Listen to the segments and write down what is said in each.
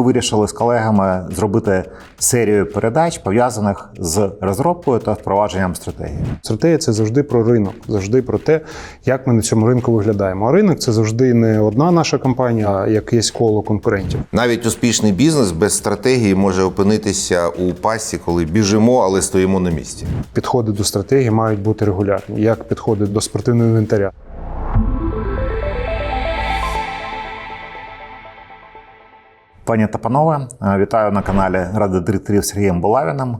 ми вирішили з колегами зробити серію передач пов'язаних з розробкою та впровадженням стратегії. Стратегія це завжди про ринок, завжди про те, як ми на цьому ринку виглядаємо. А ринок це завжди не одна наша компанія, а якесь коло конкурентів. Навіть успішний бізнес без стратегії може опинитися у пасі, коли біжимо, але стоїмо на місці. Підходи до стратегії мають бути регулярні, як підходи до спортивного інвентаря. Пані та панове, е, вітаю на каналі Ради директорів Сергієм Булавіним.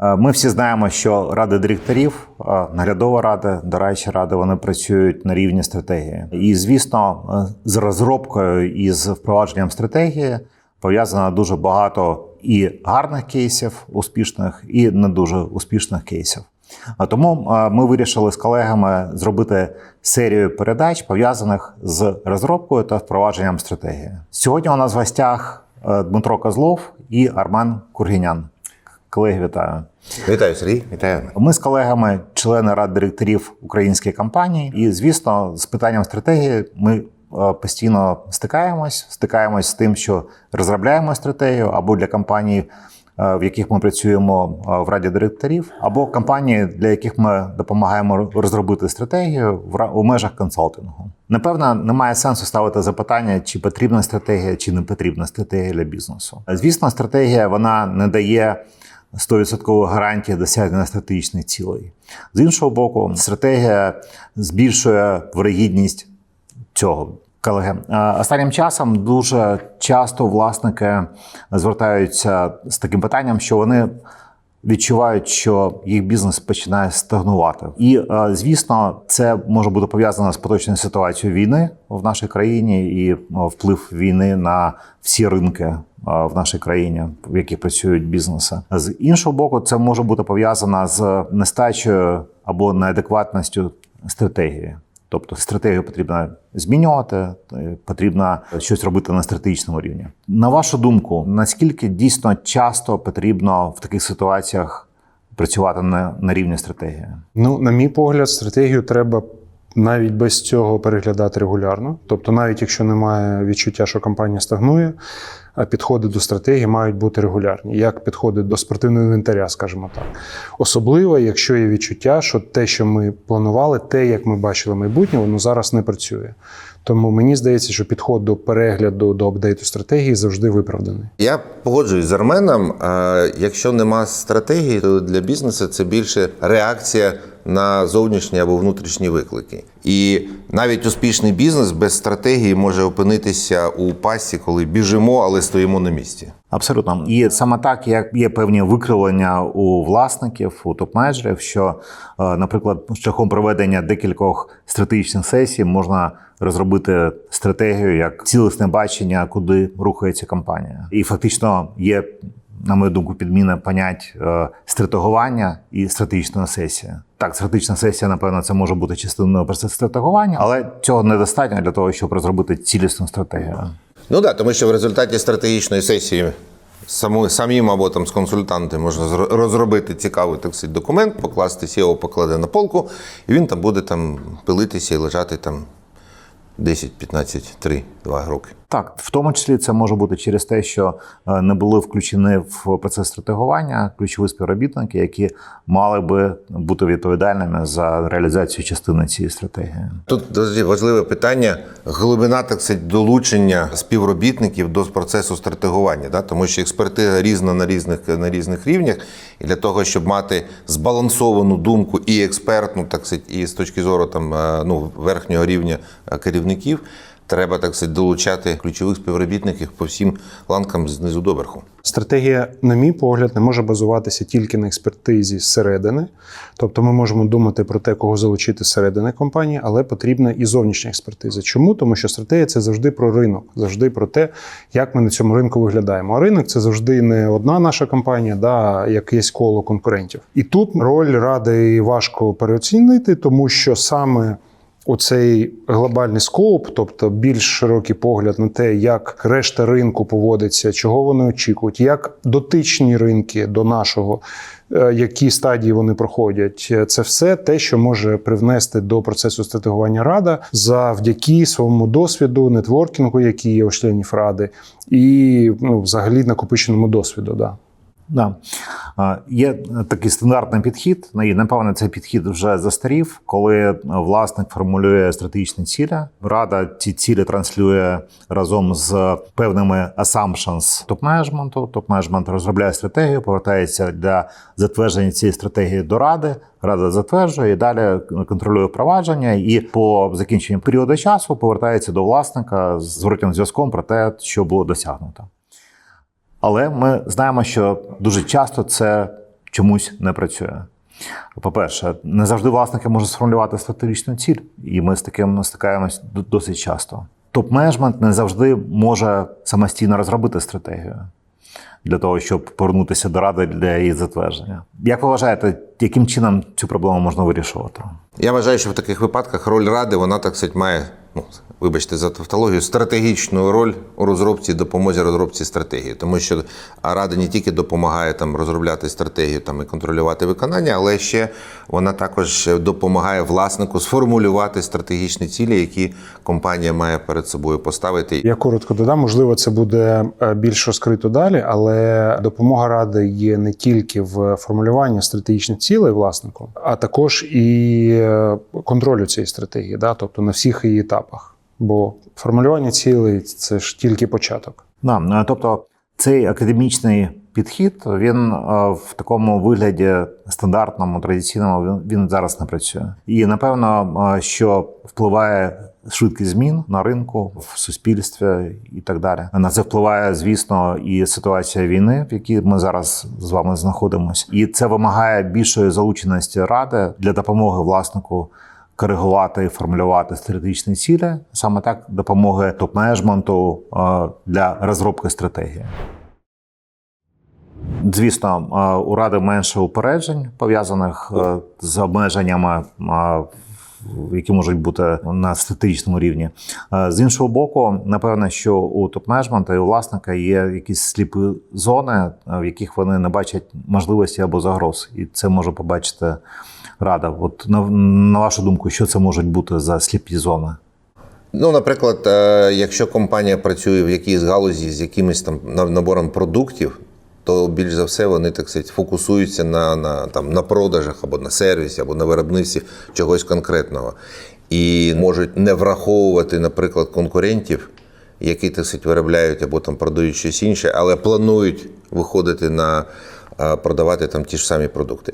Е, Ми всі знаємо, що ради директорів, е, наглядова рада, дорадчі ради, вони працюють на рівні стратегії. І, звісно, з розробкою і з впровадженням стратегії пов'язано дуже багато і гарних кейсів успішних, і не дуже успішних кейсів. А Тому ми вирішили з колегами зробити серію передач пов'язаних з розробкою та впровадженням стратегії. Сьогодні у нас в гостях е, Дмитро Козлов і Армен Кургінян. Колеги, вітаю. Вітаю, Сергій. Вітаю. Ми з колегами, члени рад директорів української компанії, і звісно, з питанням стратегії ми е, постійно стикаємось, стикаємось з тим, що розробляємо стратегію або для компаній, е, в яких ми працюємо е, в раді директорів, або компанії, для яких ми допомагаємо розробити стратегію в межах консалтингу. Напевно, немає сенсу ставити запитання, чи потрібна стратегія, чи не потрібна стратегія для бізнесу. Звісно, стратегія вона не дає 100% гарантії досягнення стратегічних цілей. З іншого боку, стратегія збільшує вирогідність цього. Колеги, е, останнім часом дуже часто власники звертаються з таким питанням, що вони відчувають, що їх бізнес починає стагнувати. І е, звісно, це може бути пов'язано з поточною ситуацією війни в нашій країні і е, вплив війни на всі ринки в нашій країні, в яких працюють бізнеси. З іншого боку, це може бути пов'язано з нестачею або неадекватністю стратегії. Тобто стратегію потрібно змінювати, е, потрібно щось робити на стратегічному рівні. На вашу думку, наскільки дійсно часто потрібно в таких ситуаціях працювати на, на рівні стратегії? Ну, на мій погляд, стратегію треба навіть без цього переглядати регулярно. Тобто, навіть якщо немає відчуття, що компанія стагнує, підходи до стратегії мають бути регулярні, як підходи до спортивного інвентаря, скажімо так. Особливо, якщо є відчуття, що те, що ми планували, те, як ми бачили майбутнє, воно зараз не працює. Тому мені здається, що підход до перегляду до апдейту стратегії завжди виправданий. Я погоджуюсь з Арменом. Якщо нема стратегії, то для бізнесу це більше реакція на зовнішні або внутрішні виклики. І навіть успішний бізнес без стратегії може опинитися у пасі, коли біжимо, але стоїмо на місці. Абсолютно, і саме так, як є певні викривлення у власників, у топ-менеджерів, що, е, наприклад, шляхом проведення декількох стратегічних сесій можна розробити стратегію як цілісне бачення, куди рухається компанія, і фактично є. На мою думку, підміна понять е, стратегування і стратегічна сесія. Так, стратегічна сесія, напевно, це може бути частиною процесу стратегування, але цього недостатньо для того, щоб розробити цілісну стратегію. Ну так, тому що в результаті стратегічної сесії саму- самим або там з консультантом можна розробити цікавий так сказати, документ, покласти SEO покладе на полку, і він там буде там пилитися і лежати там 10, 15, 3, 2 роки. Так, в тому числі це може бути через те, що е, не були включені в процес стратегування ключові співробітники, які мали би бути відповідальними за реалізацію частини цієї стратегії. Тут дуже важливе питання глибина так сказати, долучення співробітників до процесу стратегування, да? тому що експертиза різна на різних на різних рівнях, і для того, щоб мати збалансовану думку і експертну, так сказати, і з точки зору там е, ну верхнього рівня е, керівників. Треба так сказати, долучати ключових співробітників по всім ланкам знизу до верху. Стратегія, на мій погляд, не може базуватися тільки на експертизі зсередини. Тобто ми можемо думати про те, кого залучити зсередини компанії, але потрібна і зовнішня експертиза. Чому? Тому що стратегія це завжди про ринок, завжди про те, як ми на цьому ринку виглядаємо. А ринок це завжди не одна наша компанія, да, якесь коло конкурентів. І тут роль ради важко переоцінити, тому що саме. Оцей глобальний скоп, тобто більш широкий погляд на те, як решта ринку поводиться, чого вони очікують, як дотичні ринки до нашого, е, які стадії вони проходять, Е, це все те, що може привнести до процесу стратегування рада завдяки своєму досвіду, нетворкінгу, який є у членів ради, і ну, взагалі накопиченому досвіду. Да. Да. Є такий стандартний підхід, і напевно цей підхід вже застарів, коли власник формулює стратегічні цілі. Рада ці цілі транслює разом з певними assumptions топ-менеджменту. Топ-менеджмент розробляє стратегію, повертається для затвердження цієї стратегії до ради. Рада затверджує і далі контролює впровадження, і по закінченню періоду часу повертається до власника з зворотнім зв'язком про те, що було досягнуто. Але ми знаємо, що дуже часто це чомусь не працює. По-перше, не завжди власники можуть сформулювати стратегічну ціль, і ми з таким стикаємось досить часто. Топ-менеджмент не завжди може самостійно розробити стратегію для того, щоб повернутися до ради для її затвердження. Як ви вважаєте, яким чином цю проблему можна вирішувати? Я вважаю, що в таких випадках роль ради, вона так сказати, має, ну, вибачте за тавтологію, стратегічну роль у розробці, допомозі розробці стратегії. Тому що рада не тільки допомагає там розробляти стратегію там, і контролювати виконання, але ще вона також допомагає власнику сформулювати стратегічні цілі, які компанія має перед собою поставити. Я коротко додам, можливо, це буде е, більш розкрито далі, але допомога ради є не тільки в формулюванні стратегічних цілей власнику, а також і е, контролю цієї стратегії, да? тобто на всіх її етапах. Бо формулювання цілей це ж тільки початок. Да, е, тобто цей академічний підхід він е, в такому вигляді стандартному, традиційному він, він зараз не працює. І напевно, е, що впливає швидкість змін на ринку, в суспільстві і так далі. На це впливає, звісно, і ситуація війни, в якій ми зараз з вами знаходимося, і це вимагає більшої залученості ради для допомоги власнику коригувати і формулювати стратегічні цілі, саме так допомоги топ-менеджменту е, для розробки стратегії. Звісно, е, у ради менше упереджень пов'язаних е, з обмеженнями, які можуть бути на стратегічному рівні. Е, З іншого боку, напевно, що у топ-менеджмента і у власника є якісь сліпі зони, е, в яких вони не бачать можливості або загроз, і це може побачити рада. От на, на вашу думку, що це можуть бути за сліпі зони? Ну, наприклад, е, якщо компанія працює в якійсь галузі з якимось там на- набором продуктів, то більш за все вони так сказати, фокусуються на, на, там, на продажах або на сервісі, або на виробництві чогось конкретного. І можуть не враховувати, наприклад, конкурентів, які так сказати, виробляють або там продають щось інше, але планують виходити на продавати там ті ж самі продукти.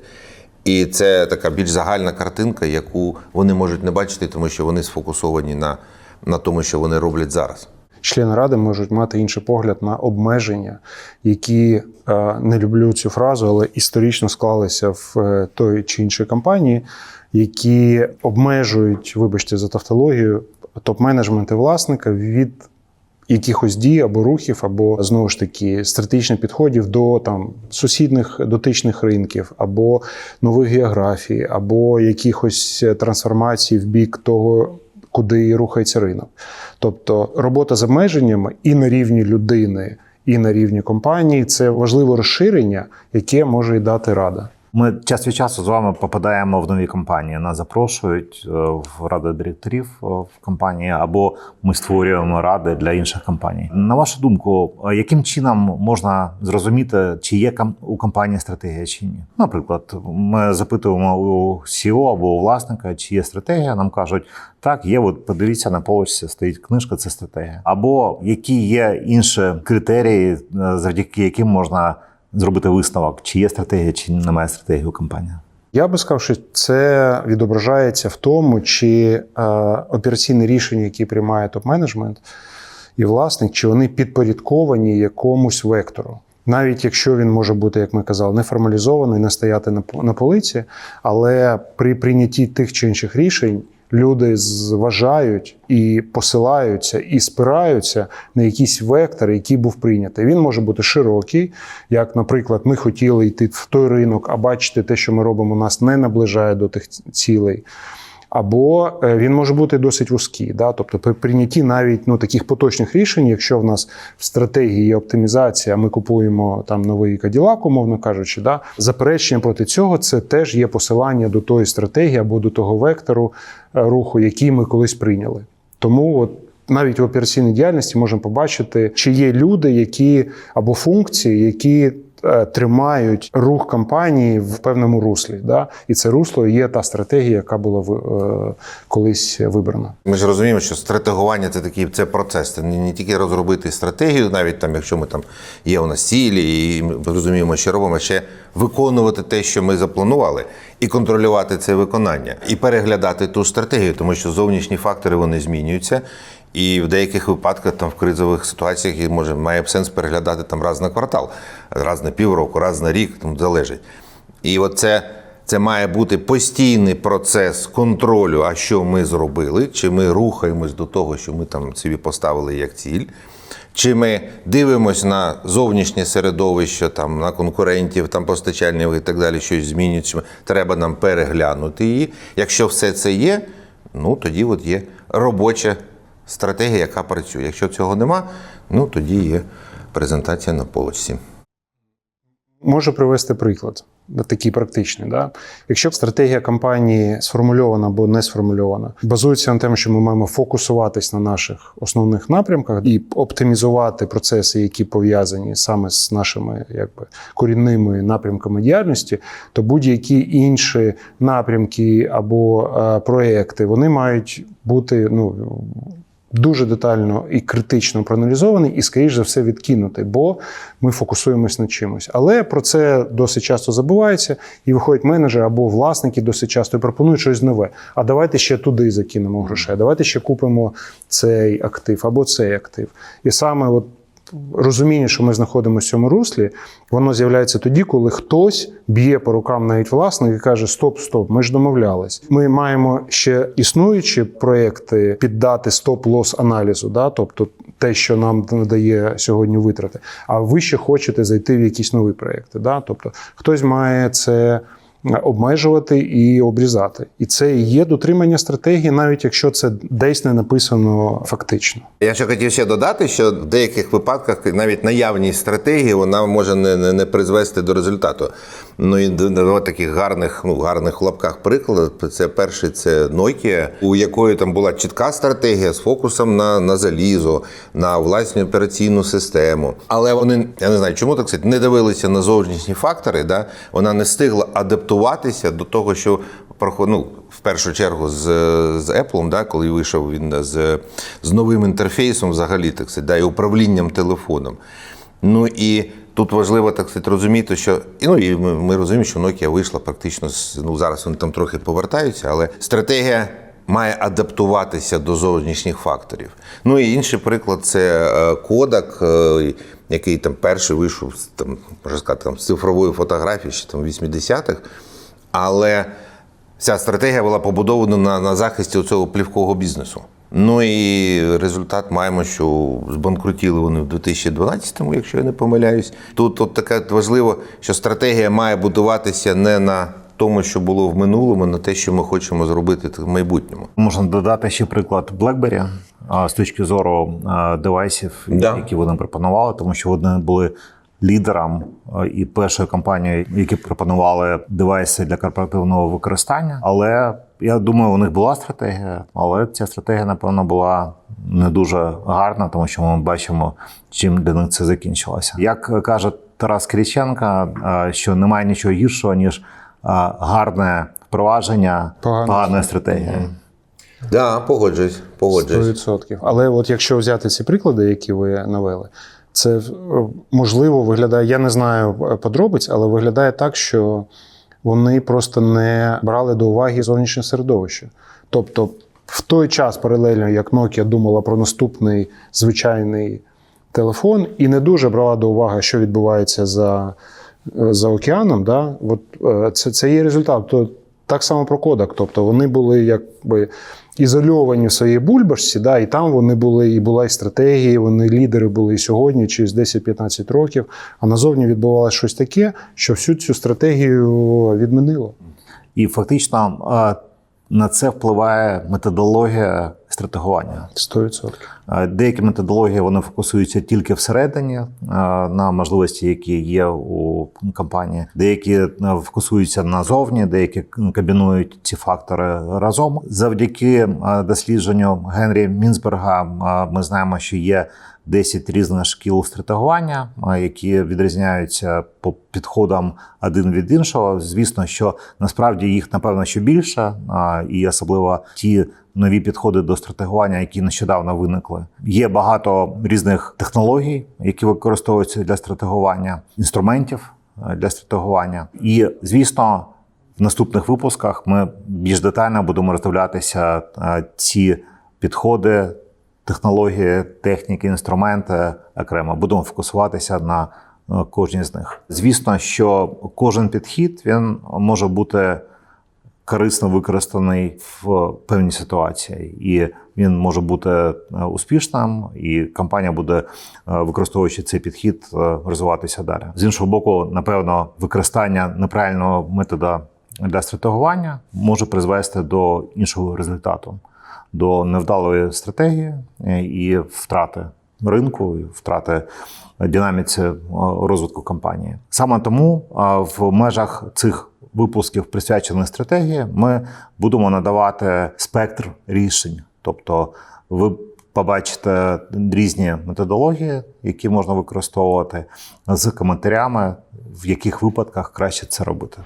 І це така більш загальна картинка, яку вони можуть не бачити, тому що вони сфокусовані на, на тому, що вони роблять зараз. Члени ради можуть мати інший погляд на обмеження, які е, не люблю цю фразу, але історично склалися в е, той чи іншій компанії, які обмежують, вибачте за тавтологію, топ-менеджмент і власника від якихось дій або рухів, або знову ж таки стратегічних підходів до там сусідних дотичних ринків, або нових географій, або якихось трансформацій в бік того, куди рухається ринок. Тобто робота з обмеженнями і на рівні людини, і на рівні компанії це важливе розширення, яке може й дати рада. Ми час від часу з вами попадаємо в нові компанії. Нас запрошують е, в ради директорів е, в компанії, або ми створюємо ради для інших компаній. На вашу думку, е, яким чином можна зрозуміти, чи є у компанії стратегія чи ні? Наприклад, ми запитуємо у CEO або у власника, чи є стратегія. Нам кажуть, так, є. От подивіться на полочці, стоїть книжка, це стратегія. Або які є інші критерії, завдяки яким можна зробити висновок, чи є стратегія, чи немає стратегії у компанії. Я би сказав, що це відображається в тому, чи е, операційні рішення, які приймає топ-менеджмент і власник, чи вони підпорядковані якомусь вектору. Навіть якщо він може бути, як ми казали, не формалізований, не стояти на, на полиці, але при прийнятті тих чи інших рішень люди зважають і посилаються, і спираються на якийсь вектор, який був прийнятий. Він може бути широкий, як, наприклад, ми хотіли йти в той ринок, а бачити те, що ми робимо, нас не наближає до тих цілей. Або е, він може бути досить вузький. Да? Тобто при прийнятті навіть ну, таких поточних рішень, якщо в нас в стратегії є оптимізація, ми купуємо там новий Каділак, умовно кажучи, да? заперечення проти цього це теж є посилання до тої стратегії або до того вектору е, руху, який ми колись прийняли. Тому от навіть в операційній діяльності можемо побачити, чи є люди, які або функції, які тримають рух компанії в певному руслі. Да? І це русло є та стратегія, яка була е, колись вибрана. Ми ж розуміємо, що стратегування це такий це процес. Це не, тільки розробити стратегію, навіть там, якщо ми там є у нас цілі, і ми розуміємо, що робимо, ще виконувати те, що ми запланували, і контролювати це виконання, і переглядати ту стратегію, тому що зовнішні фактори вони змінюються. І в деяких випадках там в кризових ситуаціях і може має сенс переглядати там раз на квартал, раз на півроку, раз на рік, там залежить. І от це, це має бути постійний процес контролю, а що ми зробили, чи ми рухаємось до того, що ми там собі поставили як ціль. Чи ми дивимося на зовнішнє середовище, там на конкурентів, там постачальників і так далі, щось змінюється. Треба нам переглянути її. Якщо все це є, ну тоді от є робоча стратегія, яка працює. Якщо цього нема, ну тоді є презентація на полочці. Можу привести приклад, такий практичний. Да? Якщо стратегія компанії сформульована або не сформульована, базується на тому, що ми маємо фокусуватись на наших основних напрямках і оптимізувати процеси, які пов'язані саме з нашими якби, корінними напрямками діяльності, то будь-які інші напрямки або е, проекти вони мають бути ну, дуже детально і критично проаналізований, і, скоріш за все, відкинутий, бо ми фокусуємось на чимось. Але про це досить часто забувається, і виходять менеджери або власники досить часто і пропонують щось нове. А давайте ще туди закинемо грошей, давайте ще купимо цей актив або цей актив. І саме от розуміння, що ми знаходимося в цьому руслі, воно з'являється тоді, коли хтось б'є по рукам навіть власник і каже: Стоп, стоп, ми ж домовлялись. Ми маємо ще існуючі проекти піддати стоп-лос аналізу, да? тобто те, що нам надає сьогодні витрати. А ви ще хочете зайти в якісь нові проекти. Да? Тобто хтось має це. Обмежувати і обрізати, і це і є дотримання стратегії, навіть якщо це десь не написано фактично. Я ще хотів ще додати, що в деяких випадках навіть наявність стратегії вона може не, не, не призвести до результату. Ну і два таких гарних, ну гарних в лапках приклад. Це перший це Nokia, у якої там була чітка стратегія з фокусом на, на залізо, на власну операційну систему. Але вони, я не знаю, чому так сказати, не дивилися на зовнішні фактори. Да? Вона не встигла адаптуватися до того, що ну, в першу чергу з, з Apple, да, коли вийшов він з, з новим інтерфейсом, взагалі так сказати, да, і управлінням телефоном. Ну і тут важливо так сказати, розуміти, що і, ну, і ми, ми розуміємо, що Nokia вийшла практично з ну зараз вони там трохи повертаються, але стратегія. Має адаптуватися до зовнішніх факторів. Ну і інший приклад це е, Kodak, е, який там перший вийшов там, можна сказати, там, з цифрової фотографії ще там в 80-х. Але ця стратегія була побудована на, на захисті цього плівкового бізнесу. Ну і результат маємо, що збанкрутіли вони в 2012-му, якщо я не помиляюсь. Тут от таке важливо, що стратегія має будуватися не на тому, що було в минулому, на те, що ми хочемо зробити в майбутньому. Можна додати ще приклад BlackBerry з точки зору девайсів, Да. які вони пропонували, тому що вони були лідером і першою компанією, які пропонували девайси для корпоративного використання. Але я думаю, у них була стратегія, але ця стратегія, напевно, була не дуже гарна, тому що ми бачимо, чим для них це закінчилося. Як каже Тарас Кириченко, що немає нічого гіршого ніж гарне впровадження Погана поганої стратегії. Так, да, погоджуюсь, погоджуюсь. 100%. Але от якщо взяти ці приклади, які ви навели, це е, можливо виглядає. Я не знаю е, подробиць, але виглядає так, що вони просто не брали до уваги зовнішнє середовище. Тобто, в той час, паралельно, як Nokia думала про наступний звичайний телефон, і не дуже брала до уваги, що відбувається за, е, за океаном. Да? От, це, це є результат. Так само про Кодак. Тобто вони були якби ізольовані в своїй бульбашці, да, і там вони були, і була і стратегія, вони лідери були і сьогодні, через 10-15 років. А назовні відбувалося щось таке, що всю цю стратегію відмінило. І фактично на це впливає методологія стратегування. 100%. Е, Деякі методології вони фокусуються тільки всередині е, на можливості, які є у компанії. Деякі е, фокусуються назовні, деякі комбінують ці фактори разом. Завдяки дослідженню Генрі Мінсберга ми знаємо, що є 10 різних шкіл стратегування, е, які відрізняються по підходам один від іншого. Звісно, що насправді їх напевно ще більше, і особливо ті нові підходи до стратегування, які нещодавно виникли. Є багато різних технологій, які використовуються для стратегування, інструментів е, для стратегування. І звісно, в наступних випусках ми більш детально будемо роздивлятися е, ці підходи, технології, техніки, інструменти окремо. Будемо фокусуватися на е, кожній з них. Звісно, що кожен підхід він може бути корисно використаний в певній ситуації, і він може бути е, успішним, і компанія буде, е, використовуючи цей підхід, розвиватися далі. З іншого боку, напевно, використання неправильного метода для стратегування може призвести до іншого результату, до невдалої стратегії е, і втрати ринку, і втрати динаміці е, розвитку компанії. Саме тому е, в межах цих випусків, присвячених стратегії, ми будемо надавати спектр рішень. Тобто, ви побачите різні методології, які можна використовувати, з коментарями, в яких випадках краще це робити.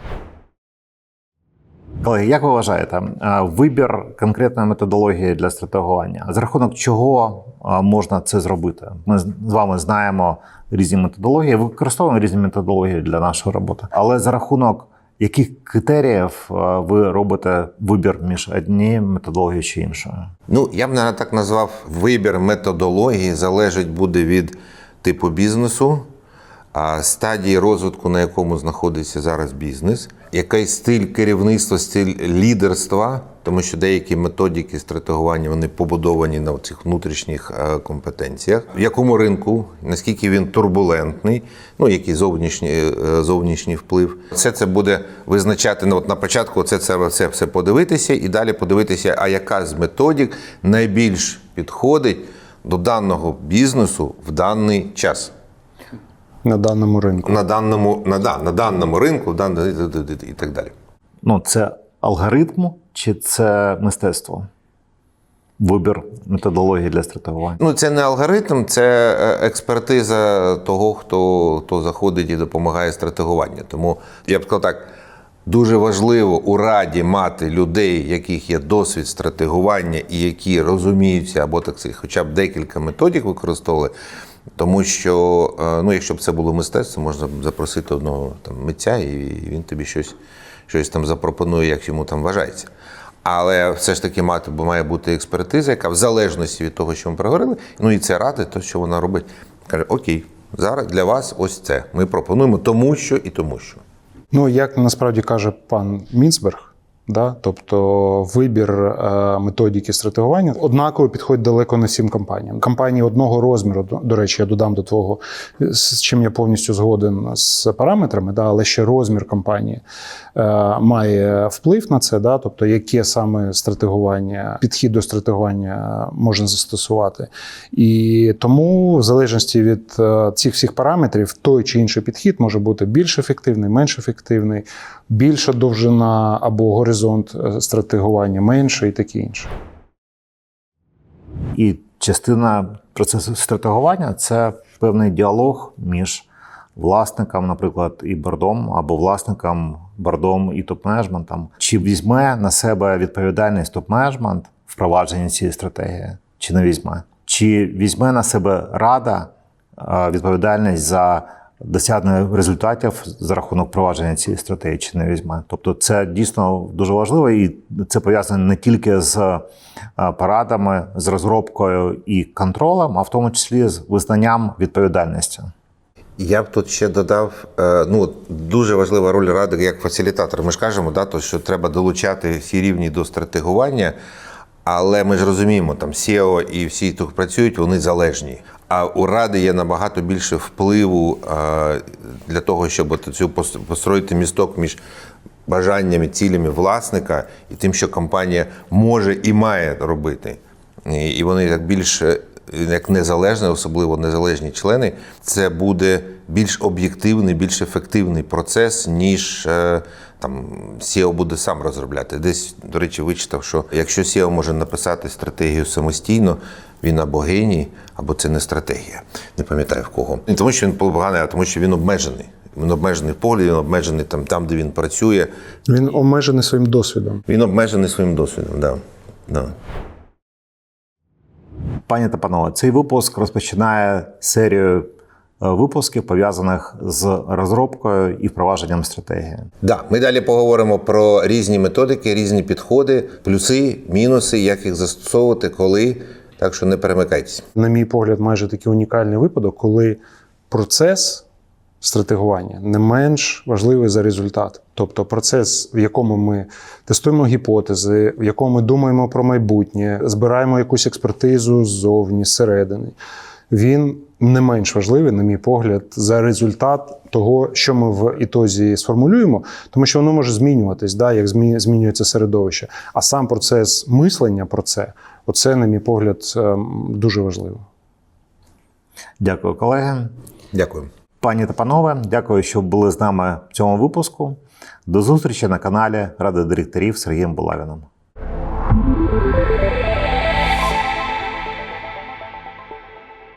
Колеги, як ви вважаєте, е, вибір конкретної методології для стратегування, за рахунок чого е, можна це зробити? Ми з вами знаємо різні методології, використовуємо різні методології для нашої роботи, але за рахунок яких критеріїв е, ви робите вибір між однією методологією чи іншою? Ну, я б навіть так назвав вибір методології залежить буде від типу бізнесу, стадії розвитку, на якому знаходиться зараз бізнес, який стиль керівництва, стиль лідерства, тому що деякі методики стратегування вони побудовані на цих внутрішніх е, компетенціях, в якому ринку, наскільки він турбулентний, ну який зовнішній е, зовнішній вплив. Все це буде визначати ну, от на початку. Це це все, все подивитися, і далі подивитися, а яка з методик найбільш підходить до даного бізнесу в даний час. На даному ринку. На даному, на, да, на даному ринку, дан- і так далі. Ну, це алгоритм чи це мистецтво? Вибір методології для стратегування. Ну, це не алгоритм, це е, експертиза того, хто, хто заходить і допомагає стратегуванню. Тому я б сказав так. Дуже важливо у раді мати людей, яких є досвід стратегування і які розуміються, або так хоча б декілька методик використовували. Тому що, е, ну, якщо б це було мистецтво, можна б запросити одного там митця, і він тобі щось, щось там запропонує, як йому там вважається. Але все ж таки мати, бо має бути експертиза, яка в залежності від того, що ми проговорили, ну і це ради, то що вона робить. Каже: Окей, зараз для вас ось це. Ми пропонуємо тому, що і тому, що. Ну, як насправді каже пан Мінцберг, да? тобто вибір е, методики стратегування однаково підходить далеко не всім компаніям. Компанії одного розміру, до, речі, я додам до твого, з чим я повністю згоден з параметрами, да? але ще розмір компанії е, має вплив на це, да? тобто яке саме стратегування, підхід до стратегування можна застосувати. І тому, в залежності від е, цих всіх параметрів, той чи інший підхід може бути більш ефективний, менш ефективний, більша довжина або горизонт е, стратегування, менше і таке інше. І частина процесу стратегування це певний діалог між власником, наприклад, і бордом, або власником, бордом і топ-менеджментом. Чи візьме на себе відповідальність топ-менеджмент впровадження цієї стратегії, чи не візьме? Чи візьме на себе рада е, відповідальність за досягнення результатів за рахунок впровадження цієї стратегії, чи не візьме? Тобто, це дійсно дуже важливо, і це пов'язано не тільки з е, порадами, з розробкою і контролем, а в тому числі з визнанням відповідальності. Я б тут ще додав, е, ну дуже важлива роль ради як фасилітатора. Ми ж кажемо, да, то, що треба долучати всі рівні до стратегування, але ми ж розуміємо, там SEO і всі, хто працюють, вони залежні. А у ради є набагато більше впливу е, для того, щоб от цю пос- построїти місток між бажаннями, цілями власника і тим, що компанія може і має робити. І і вони як більш е, як незалежні, особливо незалежні члени, це буде більш об'єктивний, більш ефективний процес, ніж е, там SEO буде сам розробляти. Десь, до речі, вичитав, що якщо SEO може написати стратегію самостійно, він або геній, або це не стратегія. Не пам'ятаю в кого. Не тому, що він поганий, а тому, що він обмежений. Він обмежений в погляді, він обмежений там, там, де він працює. Він обмежений своїм досвідом. Він обмежений своїм досвідом. Да. Да. Пані та панове, цей випуск розпочинає серію випусків пов'язаних з розробкою і впровадженням стратегії. Да, ми далі поговоримо про різні методики, різні підходи, плюси, мінуси, як їх застосовувати, коли. Так що не перемикайтеся. На мій погляд, майже такий унікальний випадок, коли процес стратегування не менш важливий за результат. Тобто процес, в якому ми тестуємо гіпотези, в якому ми думаємо про майбутнє, збираємо якусь експертизу ззовні, зсередини, він не менш важливий, на мій погляд, за результат того, що ми в ітозі сформулюємо, тому що воно може змінюватись, да, як змінюється середовище. А сам процес мислення про це, оце, на мій погляд, ем, дуже важливо. Дякую, колеги. Дякую. Пані та панове, дякую, що були з нами в цьому випуску. До зустрічі на каналі Ради директорів Сергієм Булавіним.